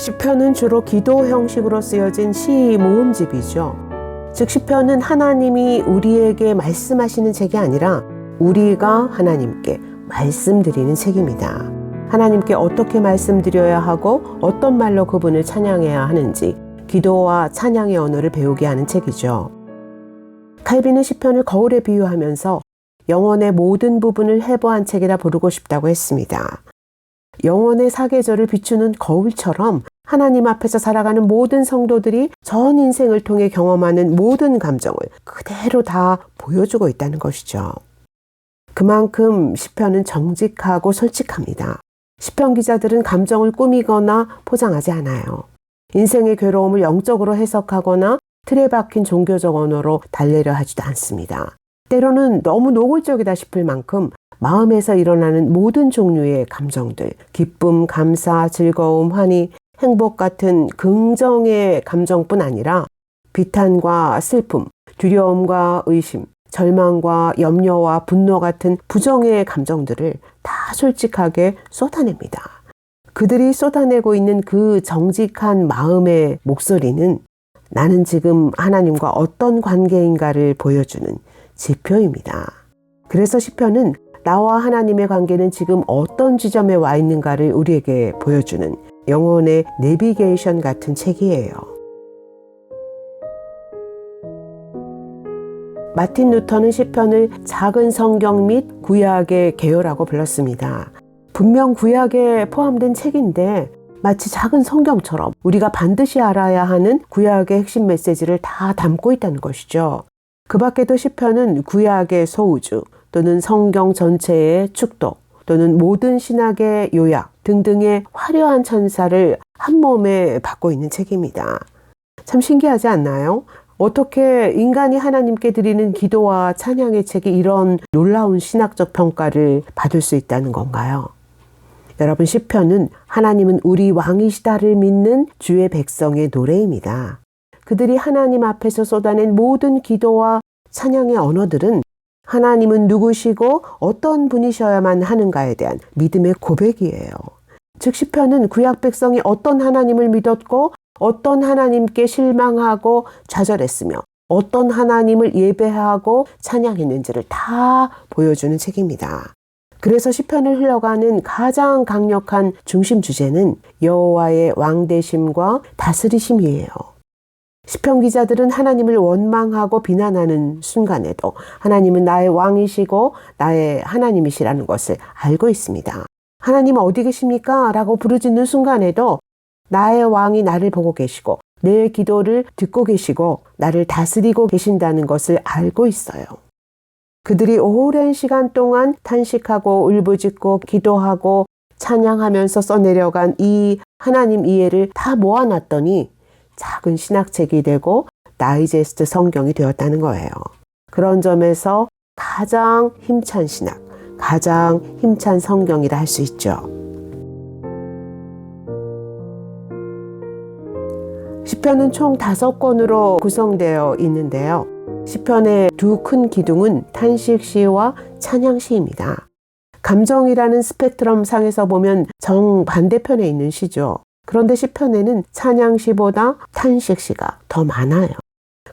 시편은 주로 기도 형식으로 쓰여진 시 모음집이죠. 즉 시편은 하나님이 우리에게 말씀하시는 책이 아니라 우리가 하나님께 말씀드리는 책입니다. 하나님께 어떻게 말씀드려야 하고 어떤 말로 그분을 찬양해야 하는지 기도와 찬양의 언어를 배우게 하는 책이죠. 칼빈은 시편을 거울에 비유하면서 영혼의 모든 부분을 해부한 책이라 부르고 싶다고 했습니다. 영혼의 사계절을 비추는 거울처럼 하나님 앞에서 살아가는 모든 성도들이 전 인생을 통해 경험하는 모든 감정을 그대로 다 보여주고 있다는 것이죠. 그만큼 시편은 정직하고 솔직합니다. 시편 기자들은 감정을 꾸미거나 포장하지 않아요. 인생의 괴로움을 영적으로 해석하거나 틀에 박힌 종교적 언어로 달래려 하지도 않습니다. 때로는 너무 노골적이다 싶을 만큼 마음에서 일어나는 모든 종류의 감정들, 기쁨, 감사, 즐거움, 환희, 행복 같은 긍정의 감정뿐 아니라 비탄과 슬픔, 두려움과 의심, 절망과 염려와 분노 같은 부정의 감정들을 다 솔직하게 쏟아냅니다. 그들이 쏟아내고 있는 그 정직한 마음의 목소리는 나는 지금 하나님과 어떤 관계인가를 보여주는 지표입니다. 그래서 시편은 나와 하나님의 관계는 지금 어떤 지점에 와 있는가를 우리에게 보여주는 영혼의 내비게이션 같은 책이에요. 마틴 루터는 시편을 작은 성경 및 구약의 개요라고 불렀습니다. 분명 구약에 포함된 책인데 마치 작은 성경처럼 우리가 반드시 알아야 하는 구약의 핵심 메시지를 다 담고 있다는 것이죠. 그 밖에도 시편은 구약의 소우주 또는 성경 전체의 축도 또는 모든 신학의 요약 등등의 화려한 천사를 한 몸에 받고 있는 책입니다. 참 신기하지 않나요? 어떻게 인간이 하나님께 드리는 기도와 찬양의 책이 이런 놀라운 신학적 평가를 받을 수 있다는 건가요? 여러분 시편은 하나님은 우리 왕이시다를 믿는 주의 백성의 노래입니다. 그들이 하나님 앞에서 쏟아낸 모든 기도와 찬양의 언어들은 하나님은 누구시고 어떤 분이셔야만 하는가에 대한 믿음의 고백이에요. 즉 시편은 구약 백성이 어떤 하나님을 믿었고 어떤 하나님께 실망하고 좌절했으며 어떤 하나님을 예배하고 찬양했는지를 다 보여주는 책입니다. 그래서 시편을 흘러가는 가장 강력한 중심 주제는 여호와의 왕 대심과 다스리심이에요. 시편 기자들은 하나님을 원망하고 비난하는 순간에도 하나님은 나의 왕이시고 나의 하나님이시라는 것을 알고 있습니다. 하나님 어디 계십니까? 라고 부르짖는 순간에도 나의 왕이 나를 보고 계시고 내 기도를 듣고 계시고 나를 다스리고 계신다는 것을 알고 있어요. 그들이 오랜 시간 동안 탄식하고 울부짖고 기도하고 찬양하면서 써내려간 이 하나님 이해를 다 모아놨더니 작은 신학책이 되고 다이제스트 성경이 되었다는 거예요. 그런 점에서 가장 힘찬 신학, 가장 힘찬 성경이라 할 수 있죠. 시편은 총 다섯 권으로 구성되어 있는데요. 시편의 두 큰 기둥은 탄식시와 찬양시입니다. 감정이라는 스펙트럼 상에서 보면 정반대편에 있는 시죠. 그런데 시편에는 찬양시보다 탄식시가 더 많아요.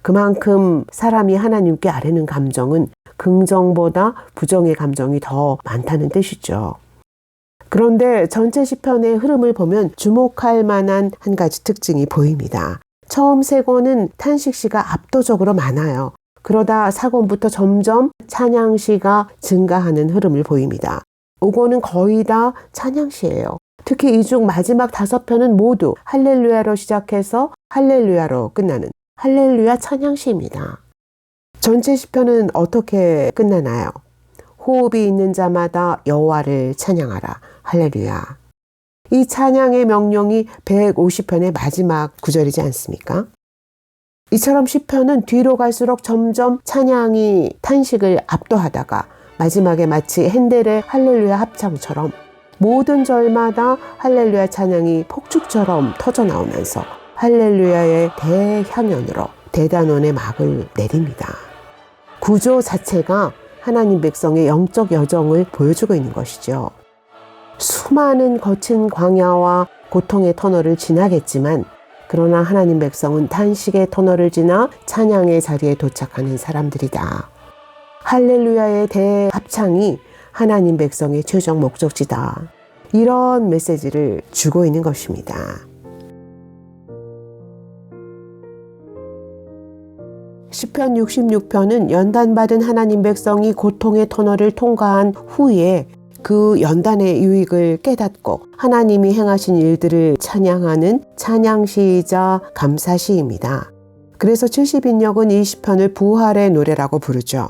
그만큼 사람이 하나님께 아뢰는 감정은 긍정보다 부정의 감정이 더 많다는 뜻이죠. 그런데 전체 시편의 흐름을 보면 주목할 만한 한 가지 특징이 보입니다. 처음 세 권은 탄식시가 압도적으로 많아요. 그러다 사권부터 점점 찬양시가 증가하는 흐름을 보입니다. 5권은 거의 다 찬양시예요. 특히 이 중 마지막 다섯 편은 모두 할렐루야로 시작해서 할렐루야로 끝나는 할렐루야 찬양시입니다. 전체 시편은 어떻게 끝나나요? 호흡이 있는 자마다 여호와를 찬양하라. 할렐루야. 이 찬양의 명령이 150편의 마지막 구절이지 않습니까? 이처럼 시편은 뒤로 갈수록 점점 찬양이 탄식을 압도하다가 마지막에 마치 핸델의 할렐루야 합창처럼 모든 절마다 할렐루야 찬양이 폭죽처럼 터져 나오면서 할렐루야의 대향연으로 대단원의 막을 내립니다. 구조 자체가 하나님 백성의 영적 여정을 보여주고 있는 것이죠. 수많은 거친 광야와 고통의 터널을 지나겠지만 그러나 하나님 백성은 탄식의 터널을 지나 찬양의 자리에 도착하는 사람들이다. 할렐루야의 대합창이 하나님 백성의 최종 목적지다. 이런 메시지를 주고 있는 것입니다. 시편 66편은 연단받은 하나님 백성이 고통의 터널을 통과한 후에 그 연단의 유익을 깨닫고 하나님이 행하신 일들을 찬양하는 찬양시이자 감사시입니다. 그래서 70인역은 이 시편을 부활의 노래라고 부르죠.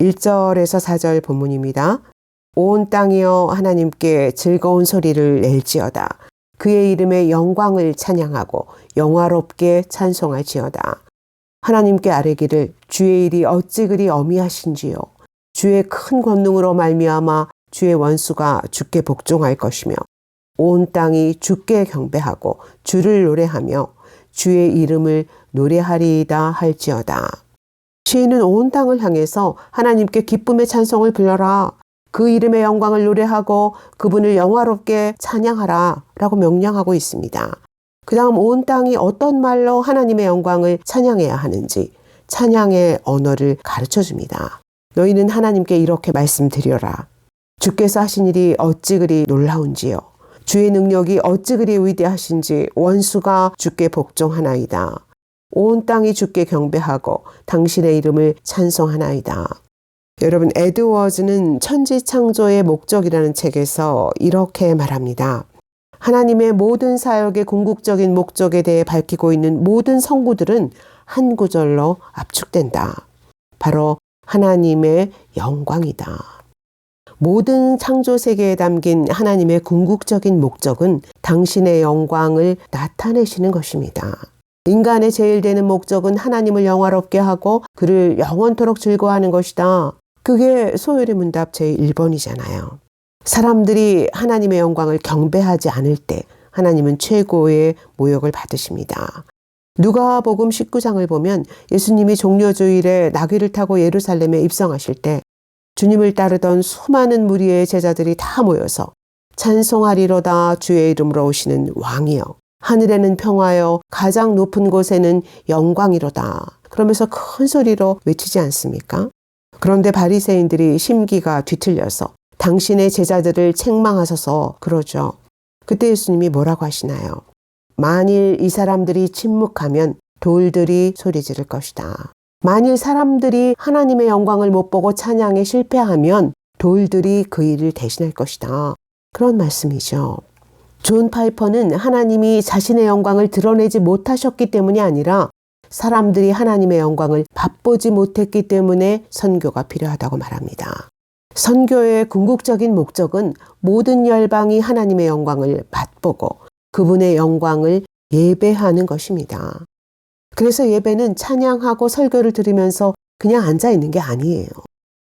1절에서 4절 본문입니다. 온 땅이여 하나님께 즐거운 소리를 낼지어다. 그의 이름의 영광을 찬양하고 영화롭게 찬송할지어다. 하나님께 아뢰기를 주의 일이 어찌 그리 어미하신지요. 주의 큰 권능으로 말미암아 주의 원수가 주께 복종할 것이며 온 땅이 주께 경배하고 주를 노래하며 주의 이름을 노래하리이다 할지어다. 시인은 온 땅을 향해서 하나님께 기쁨의 찬송을 불러라. 그 이름의 영광을 노래하고 그분을 영화롭게 찬양하라 라고 명령하고 있습니다. 그 다음 온 땅이 어떤 말로 하나님의 영광을 찬양해야 하는지 찬양의 언어를 가르쳐 줍니다. 너희는 하나님께 이렇게 말씀드려라. 주께서 하신 일이 어찌 그리 놀라운지요. 주의 능력이 어찌 그리 위대하신지 원수가 주께 복종하나이다. 온 땅이 주께 경배하고 당신의 이름을 찬송하나이다. 여러분, 에드워즈는 천지 창조의 목적이라는 책에서 이렇게 말합니다. 하나님의 모든 사역의 궁극적인 목적에 대해 밝히고 있는 모든 성구들은 한 구절로 압축된다. 바로 하나님의 영광이다. 모든 창조 세계에 담긴 하나님의 궁극적인 목적은 당신의 영광을 나타내시는 것입니다. 인간의 제일 되는 목적은 하나님을 영화롭게 하고 그를 영원토록 즐거워하는 것이다. 그게 소율의 문답 제1번이잖아요. 사람들이 하나님의 영광을 경배하지 않을 때 하나님은 최고의 모욕을 받으십니다. 누가 복음 19장을 보면 예수님이 종려주일에 나귀를 타고 예루살렘에 입성하실 때 주님을 따르던 수많은 무리의 제자들이 다 모여서 찬송하리로다 주의 이름으로 오시는 왕이여 하늘에는 평화여 가장 높은 곳에는 영광이로다 그러면서 큰 소리로 외치지 않습니까? 그런데 바리새인들이 심기가 뒤틀려서 당신의 제자들을 책망하셔서 그러죠. 그때 예수님이 뭐라고 하시나요? 만일 이 사람들이 침묵하면 돌들이 소리 지를 것이다. 만일 사람들이 하나님의 영광을 못 보고 찬양에 실패하면 돌들이 그 일을 대신할 것이다. 그런 말씀이죠. 존 파이퍼는 하나님이 자신의 영광을 드러내지 못하셨기 때문이 아니라 사람들이 하나님의 영광을 맛보지 못했기 때문에 선교가 필요하다고 말합니다. 선교의 궁극적인 목적은 모든 열방이 하나님의 영광을 맛보고 그분의 영광을 예배하는 것입니다. 그래서 예배는 찬양하고 설교를 들으면서 그냥 앉아 있는 게 아니에요.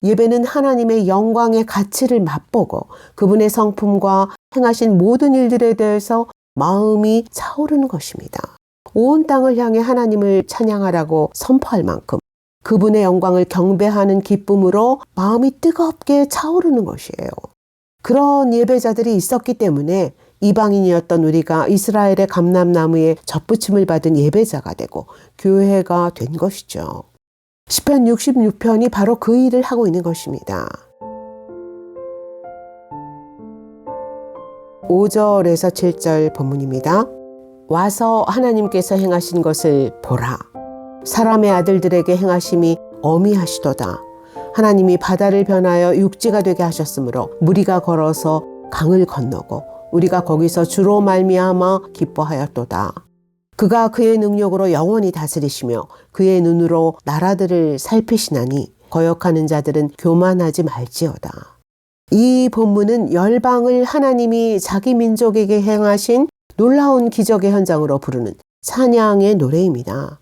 예배는 하나님의 영광의 가치를 맛보고 그분의 성품과 행하신 모든 일들에 대해서 마음이 차오르는 것입니다. 온 땅을 향해 하나님을 찬양하라고 선포할 만큼 그분의 영광을 경배하는 기쁨으로 마음이 뜨겁게 차오르는 것이에요. 그런 예배자들이 있었기 때문에 이방인이었던 우리가 이스라엘의 감람나무에 접붙임을 받은 예배자가 되고 교회가 된 것이죠. 시편 66편이 바로 그 일을 하고 있는 것입니다. 5절에서 7절 본문입니다. 와서 하나님께서 행하신 것을 보라. 사람의 아들들에게 행하심이 어미하시도다. 하나님이 바다를 변하여 육지가 되게 하셨으므로 무리가 걸어서 강을 건너고 우리가 거기서 주로 말미암아 기뻐하였도다. 그가 그의 능력으로 영원히 다스리시며 그의 눈으로 나라들을 살피시나니 거역하는 자들은 교만하지 말지어다. 이 본문은 열방을 하나님이 자기 민족에게 행하신 놀라운 기적의 현장으로 부르는 찬양의 노래입니다.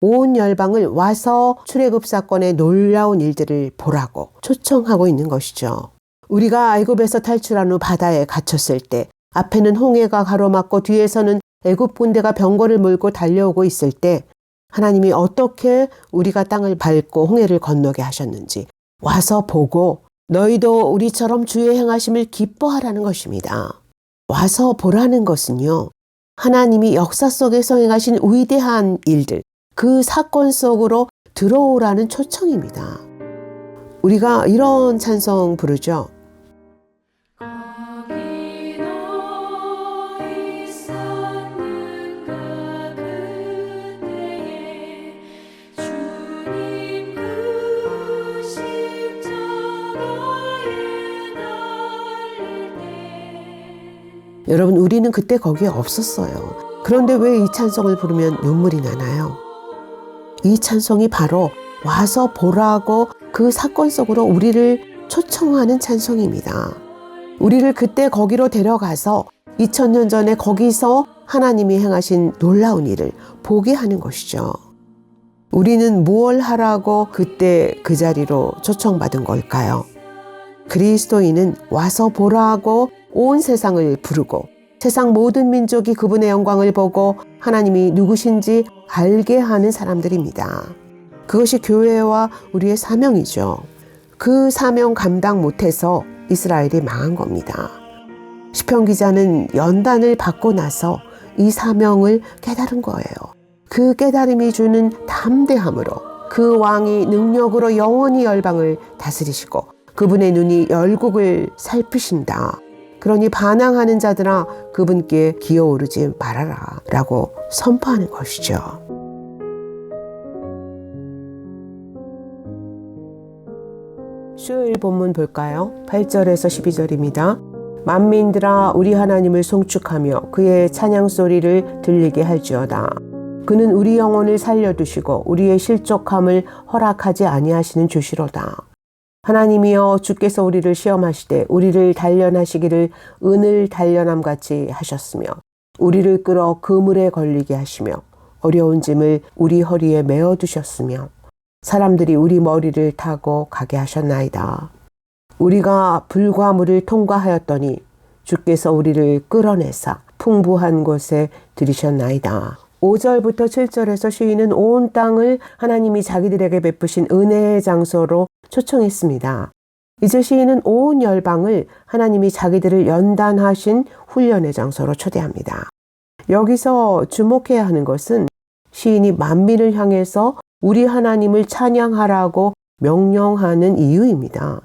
온 열방을 와서 출애굽 사건의 놀라운 일들을 보라고 초청하고 있는 것이죠. 우리가 애굽에서 탈출한 후 바다에 갇혔을 때 앞에는 홍해가 가로막고 뒤에서는 애굽 군대가 병거를 몰고 달려오고 있을 때 하나님이 어떻게 우리가 땅을 밟고 홍해를 건너게 하셨는지 와서 보고 너희도 우리처럼 주의 행하심을 기뻐하라는 것입니다. 와서 보라는 것은요. 하나님이 역사 속에서 행하신 위대한 일들, 그 사건 속으로 들어오라는 초청입니다. 우리가 이런 찬송 부르죠. 여러분, 우리는 그때 거기에 없었어요. 그런데 왜 이 찬송을 부르면 눈물이 나나요? 이 찬송이 바로 와서 보라고 그 사건 속으로 우리를 초청하는 찬송입니다. 우리를 그때 거기로 데려가서 2000년 전에 거기서 하나님이 행하신 놀라운 일을 보게 하는 것이죠. 우리는 무엇 하라고 그때 그 자리로 초청받은 걸까요? 그리스도인은 와서 보라고 온 세상을 부르고 세상 모든 민족이 그분의 영광을 보고 하나님이 누구신지 알게 하는 사람들입니다. 그것이 교회와 우리의 사명이죠. 그 사명 감당 못해서 이스라엘이 망한 겁니다. 시편 기자는 연단을 받고 나서 이 사명을 깨달은 거예요. 그 깨달음이 주는 담대함으로 그 왕이 능력으로 영원히 열방을 다스리시고 그분의 눈이 열국을 살피신다. 그러니 반항하는 자들아 그분께 기어오르지 말아라 라고 선포하는 것이죠. 수요일 본문 볼까요? 8절에서 12절입니다. 만민들아 우리 하나님을 송축하며 그의 찬양 소리를 들리게 할지어다. 그는 우리 영혼을 살려두시고 우리의 실족함을 허락하지 아니하시는 주시로다. 하나님이여 주께서 우리를 시험하시되 우리를 단련하시기를 은을 단련함 같이 하셨으며 우리를 끌어 그물에 걸리게 하시며 어려운 짐을 우리 허리에 메어 두셨으며 사람들이 우리 머리를 타고 가게 하셨나이다. 우리가 불과 물을 통과하였더니 주께서 우리를 끌어내사 풍부한 곳에 들이셨나이다. 5절부터 7절에서 시인은 온 땅을 하나님이 자기들에게 베푸신 은혜의 장소로 초청했습니다. 이제 시인은 온 열방을 하나님이 자기들을 연단하신 훈련의 장소로 초대합니다. 여기서 주목해야 하는 것은 시인이 만민을 향해서 우리 하나님을 찬양하라고 명령하는 이유입니다.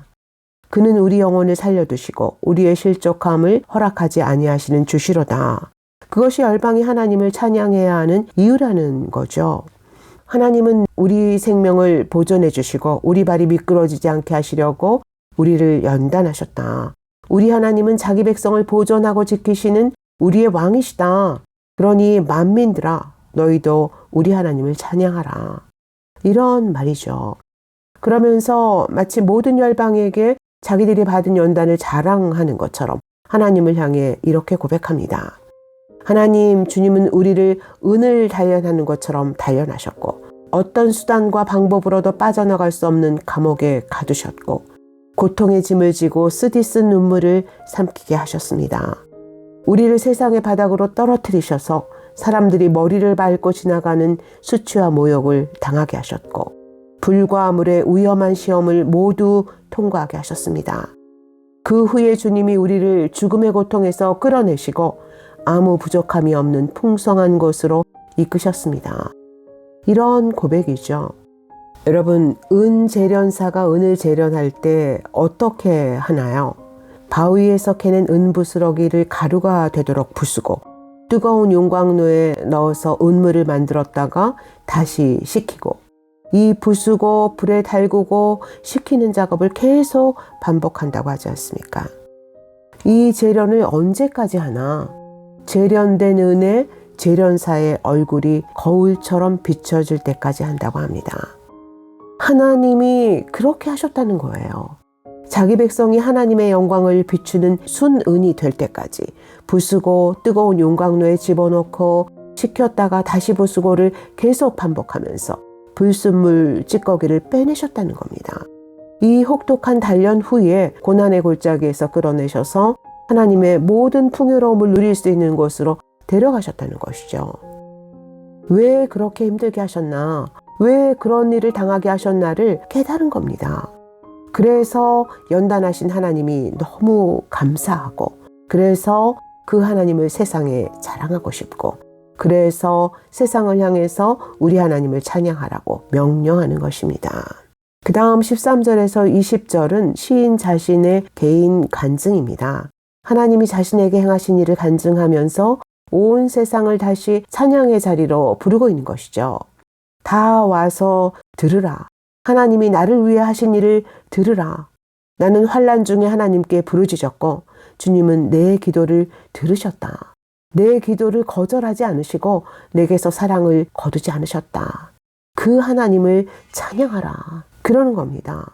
그는 우리 영혼을 살려두시고 우리의 실족함을 허락하지 아니하시는 주시로다. 그것이 열방이 하나님을 찬양해야 하는 이유라는 거죠. 하나님은 우리 생명을 보존해 주시고 우리 발이 미끄러지지 않게 하시려고 우리를 연단하셨다. 우리 하나님은 자기 백성을 보존하고 지키시는 우리의 왕이시다. 그러니 만민들아 너희도 우리 하나님을 찬양하라. 이런 말이죠. 그러면서 마치 모든 열방에게 자기들이 받은 연단을 자랑하는 것처럼 하나님을 향해 이렇게 고백합니다. 하나님, 주님은 우리를 은을 단련하는 것처럼 단련하셨고, 어떤 수단과 방법으로도 빠져나갈 수 없는 감옥에 가두셨고, 고통의 짐을 지고 쓰디쓴 눈물을 삼키게 하셨습니다. 우리를 세상의 바닥으로 떨어뜨리셔서 사람들이 머리를 밟고 지나가는 수치와 모욕을 당하게 하셨고, 불과 물의 위험한 시험을 모두 통과하게 하셨습니다. 그 후에 주님이 우리를 죽음의 고통에서 끌어내시고 아무 부족함이 없는 풍성한 곳으로 이끄셨습니다. 이런 고백이죠. 여러분, 은 재련사가 은을 재련할 때 어떻게 하나요? 바위에서 캐낸 은 부스러기를 가루가 되도록 부수고 뜨거운 용광로에 넣어서 은물을 만들었다가 다시 식히고 이 부수고 불에 달구고 식히는 작업을 계속 반복한다고 하지 않습니까? 이 재련을 언제까지 하나? 재련된 은에 재련사의 얼굴이 거울처럼 비춰질 때까지 한다고 합니다. 하나님이 그렇게 하셨다는 거예요. 자기 백성이 하나님의 영광을 비추는 순은이 될 때까지 부수고 뜨거운 용광로에 집어넣고 식혔다가 다시 부수고를 계속 반복하면서 불순물 찌꺼기를 빼내셨다는 겁니다. 이 혹독한 단련 후에 고난의 골짜기에서 끌어내셔서 하나님의 모든 풍요로움을 누릴 수 있는 곳으로 데려가셨다는 것이죠. 왜 그렇게 힘들게 하셨나? 왜 그런 일을 당하게 하셨나를 깨달은 겁니다. 그래서 연단하신 하나님이 너무 감사하고, 그래서 그 하나님을 세상에 자랑하고 싶고 그래서 세상을 향해서 우리 하나님을 찬양하라고 명령하는 것입니다. 그 다음 13절에서 20절은 시인 자신의 개인 간증입니다. 하나님이 자신에게 행하신 일을 간증하면서 온 세상을 다시 찬양의 자리로 부르고 있는 것이죠. 다 와서 들으라. 하나님이 나를 위해 하신 일을 들으라. 나는 환란 중에 하나님께 부르짖었고 주님은 내 기도를 들으셨다. 내 기도를 거절하지 않으시고 내게서 사랑을 거두지 않으셨다. 그 하나님을 찬양하라. 그러는 겁니다.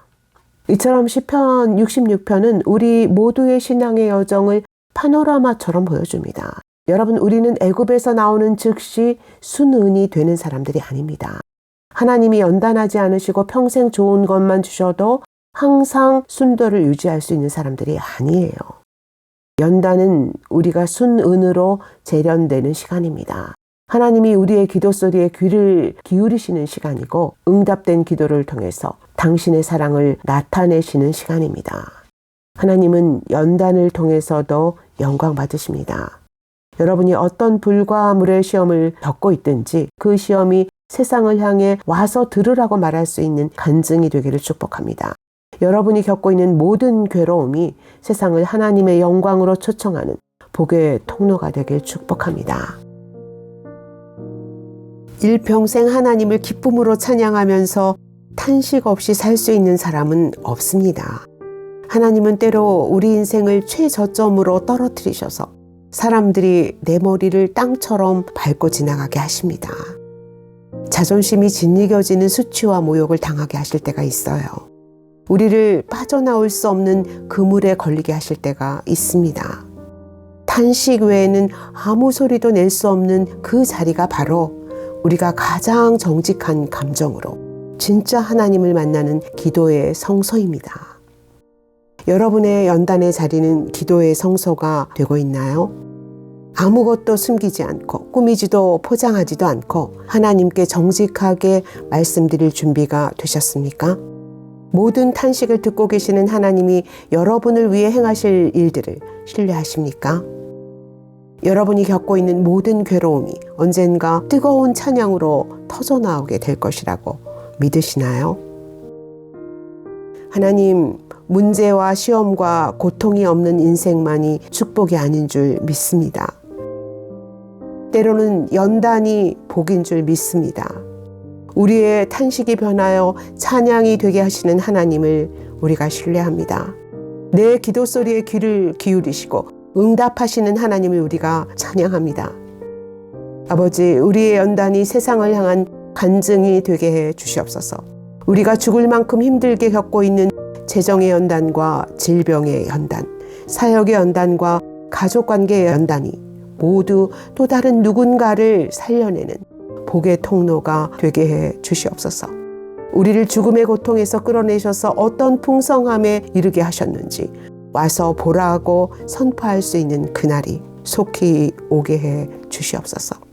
이처럼 시편 66편은 우리 모두의 신앙의 여정을 파노라마처럼 보여줍니다. 여러분, 우리는 애굽에서 나오는 즉시 순은이 되는 사람들이 아닙니다. 하나님이 연단하지 않으시고 평생 좋은 것만 주셔도 항상 순도를 유지할 수 있는 사람들이 아니에요. 연단은 우리가 순은으로 재련되는 시간입니다. 하나님이 우리의 기도 소리에 귀를 기울이시는 시간이고 응답된 기도를 통해서 당신의 사랑을 나타내시는 시간입니다. 하나님은 연단을 통해서도 영광 받으십니다. 여러분이 어떤 불과물의 시험을 겪고 있든지 그 시험이 세상을 향해 와서 들으라고 말할 수 있는 간증이 되기를 축복합니다. 여러분이 겪고 있는 모든 괴로움이 세상을 하나님의 영광으로 초청하는 복의 통로가 되길 축복합니다. 일평생 하나님을 기쁨으로 찬양하면서 탄식 없이 살 수 있는 사람은 없습니다. 하나님은 때로 우리 인생을 최저점으로 떨어뜨리셔서 사람들이 내 머리를 땅처럼 밟고 지나가게 하십니다. 자존심이 짓이겨지는 수치와 모욕을 당하게 하실 때가 있어요. 우리를 빠져나올 수 없는 그물에 걸리게 하실 때가 있습니다. 탄식 외에는 아무 소리도 낼 수 없는 그 자리가 바로 우리가 가장 정직한 감정으로 진짜 하나님을 만나는 기도의 성소입니다. 여러분의 연단의 자리는 기도의 성소가 되고 있나요? 아무것도 숨기지 않고 꾸미지도 포장하지도 않고 하나님께 정직하게 말씀드릴 준비가 되셨습니까? 모든 탄식을 듣고 계시는 하나님이 여러분을 위해 행하실 일들을 신뢰하십니까? 여러분이 겪고 있는 모든 괴로움이 언젠가 뜨거운 찬양으로 터져나오게 될 것이라고 믿으시나요? 하나님, 문제와 시험과 고통이 없는 인생만이 축복이 아닌 줄 믿습니다. 때로는 연단이 복인 줄 믿습니다. 우리의 탄식이 변하여 찬양이 되게 하시는 하나님을 우리가 신뢰합니다. 내 기도 소리에 귀를 기울이시고 응답하시는 하나님을 우리가 찬양합니다. 아버지, 우리의 연단이 세상을 향한 간증이 되게 해 주시옵소서. 우리가 죽을 만큼 힘들게 겪고 있는 재정의 연단과 질병의 연단, 사역의 연단과 가족 관계의 연단이 모두 또 다른 누군가를 살려내는 복의 통로가 되게 해 주시옵소서. 우리를 죽음의 고통에서 끌어내셔서 어떤 풍성함에 이르게 하셨는지 와서 보라고 선포할 수 있는 그날이 속히 오게 해 주시옵소서.